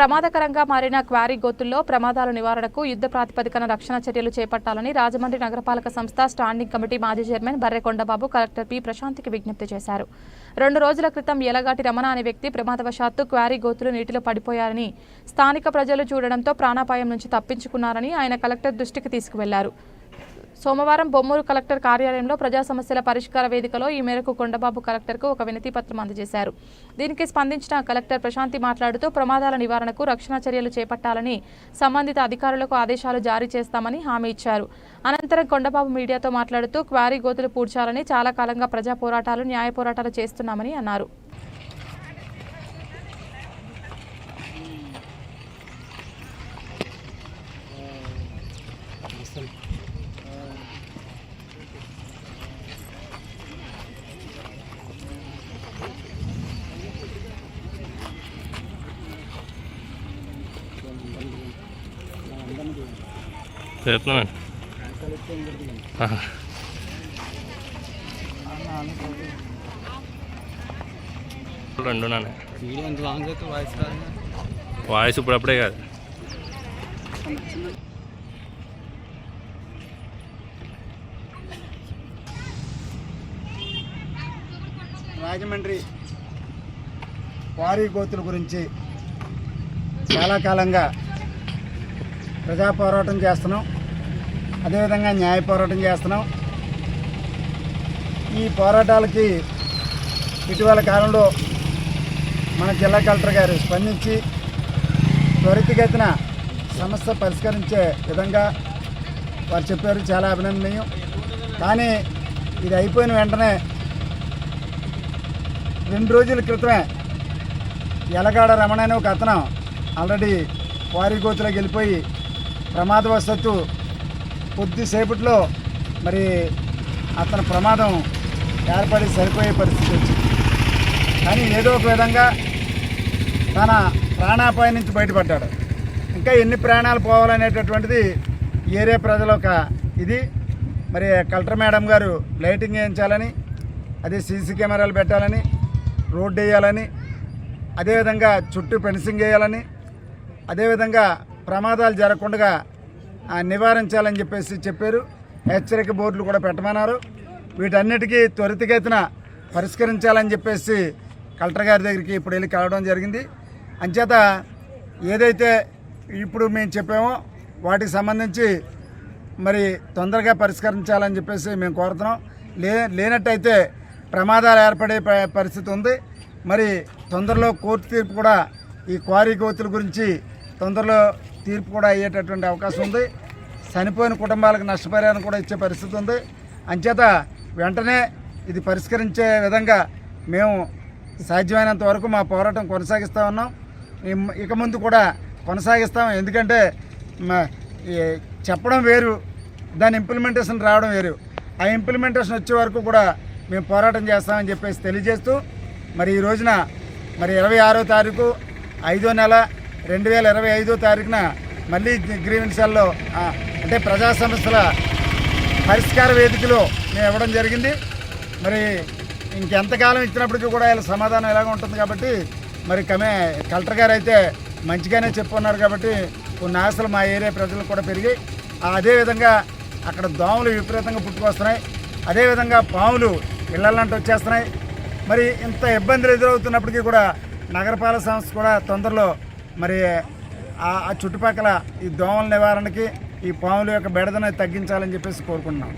ప్రమాదకరంగా మారిన క్వారీ గోతుల్లో ప్రమాదాల నివారణకు యుద్ధ ప్రాతిపదికన రక్షణ చర్యలు చేపట్టాలని రాజమండ్రి నగరపాలక సంస్థ స్టాండింగ్ కమిటీ మాజీ చైర్మన్ బర్రెకొండబాబు కలెక్టర్ పి ప్రశాంత్కి విజ్ఞప్తి చేశారు. రెండు రోజుల క్రితం ఎలగాటి రమణ అనే వ్యక్తి ప్రమాదవశాత్తు క్వారీ గోతులు నీటిలో పడిపోయారని స్థానిక ప్రజలు చూడడంతో ప్రాణాపాయం నుంచి తప్పించుకున్నారని ఆయన కలెక్టర్ దృష్టికి తీసుకువెళ్ళారు. సోమవారం బొమ్మూరు కలెక్టర్ కార్యాలయంలో ప్రజా సమస్యల పరిష్కార వేదికలో ఈ మేరకు కొండబాబు కలెక్టర్కు ఒక వినతి పత్రం అందజేశారు. దీనికి స్పందించిన కలెక్టర్ ప్రశాంతి మాట్లాడుతూ ప్రమాదాల నివారణకు రక్షణ చర్యలు చేపట్టాలని సంబంధిత అధికారులకు ఆదేశాలు జారీ చేస్తామని హామీ ఇచ్చారు. అనంతరం కొండబాబు మీడియాతో మాట్లాడుతూ క్వారీ గోతులు పూడ్చాలని చాలా కాలంగా ప్రజా పోరాటాలు న్యాయ పోరాటాలు చేస్తున్నామని అన్నారు. Thank you. నాన్న రెండు లాంగ్ వాయిస్ రాదు వాయిస్ ఇప్పుడప్పుడే కాదు. రాజమండ్రి వారీ గోతుల గురించి చాలా కాలంగా ప్రజా పోరాటం చేస్తున్నాం. అదేవిధంగా న్యాయ పోరాటం చేస్తున్నాం. ఈ పోరాటాలకి ఇటీవల కాలంలో మన జిల్లా కలెక్టర్ గారు స్పందించి త్వరితగతిన సమస్య పరిష్కరించే విధంగా వారు చెప్పారు. చాలా అభినందనీయం. కానీ ఇది అయిపోయిన వెంటనే రెండు రోజుల క్రితమే ఎలగాడ రమణ అనే ఒక అతను ఆల్రెడీ వారి గోతులోకి వెళ్ళిపోయి ప్రమాదవశత్తు కొద్దిసేపట్లో మరి అతని ప్రమాదం ఏర్పడి సరిపోయే పరిస్థితి వచ్చింది. కానీ ఏదో ఒక విధంగా తన ప్రాణాపాయం నుంచి బయటపడ్డాడు. ఇంకా ఎన్ని ప్రాణాలు పోవాలనేటటువంటిది ఏరియా ప్రజల ఒక ఇది. మరి కలెక్టర్ మేడం గారు లైటింగ్ వేయించాలని అదే సీసీ కెమెరాలు పెట్టాలని రోడ్డు వేయాలని అదేవిధంగా చుట్టూ ఫెన్సింగ్ వేయాలని అదేవిధంగా ప్రమాదాలు జరగకుండా నివారించాలని చెప్పేసి చెప్పారు. హెచ్చరిక బోర్డులు కూడా పెట్టమన్నారు. వీటన్నిటికీ త్వరితగతిన పరిష్కరించాలని చెప్పేసి కలెక్టర్ గారి దగ్గరికి ఇప్పుడు వెళ్ళి కలవడం జరిగింది. అంచేత ఏదైతే ఇప్పుడు మేము చెప్పామో వాటికి సంబంధించి మరి తొందరగా పరిష్కరించాలని చెప్పేసి మేము కోరుతున్నాం. లే లేనట్టయితే ప్రమాదాలు ఏర్పడే ప- పరిస్థితి ఉంది. మరి తొందరలో కోర్టు తీర్పు కూడా ఈ క్వారీ కోతుల గురించి తొందరలో తీర్పు కూడా అయ్యేటటువంటి అవకాశం ఉంది. చనిపోయిన కుటుంబాలకు నష్టపరిహారం కూడా ఇచ్చే పరిస్థితి ఉంది. అంచేత వెంటనే ఇది పరిష్కరించే విధంగా మేము సాధ్యమైనంత వరకు మా పోరాటం కొనసాగిస్తూ ఉన్నాం. ఇక ముందు కూడా కొనసాగిస్తాం. ఎందుకంటే చెప్పడం వేరు దాని ఇంప్లిమెంటేషన్ రావడం వేరు. ఆ ఇంప్లిమెంటేషన్ వచ్చే వరకు కూడా మేము పోరాటం చేస్తామని చెప్పేసి తెలియజేస్తూ మరి ఈ రోజున మరి ఇరవై ఆరో తారీఖు ఐదో నెల రెండు వేల ఇరవై ఐదో తారీఖున మళ్ళీ గ్రీవెన్సాల్లో అంటే ప్రజా సమస్యల పరిష్కార వేదికలో మేము ఇవ్వడం జరిగింది. మరి ఇంకెంతకాలం ఇచ్చినప్పటికీ కూడా వీళ్ళ సమాధానం ఎలాగ ఉంటుంది కాబట్టి మరి కమే కలెక్టర్ గారు అయితే మంచిగానే చెప్పున్నారు కాబట్టి కొన్ని ఆశలు మా ఏరియా ప్రజలకు కూడా పెరిగాయి. అదేవిధంగా అక్కడ దోమలు విపరీతంగా పుట్టుకొస్తున్నాయి. అదేవిధంగా పాములు ఇళ్ళంటే వచ్చేస్తున్నాయి. మరి ఇంత ఇబ్బందులు ఎదురవుతున్నప్పటికీ కూడా నగరపాలక సంస్థ కూడా తొందరలో మరి ఆ ఆ చుట్టుపక్కల ఈ దోమల నివారణకి ఈ పాముల యొక్క బెడదను తగ్గించాలని చెప్పేసి కోరుకుంటున్నాం.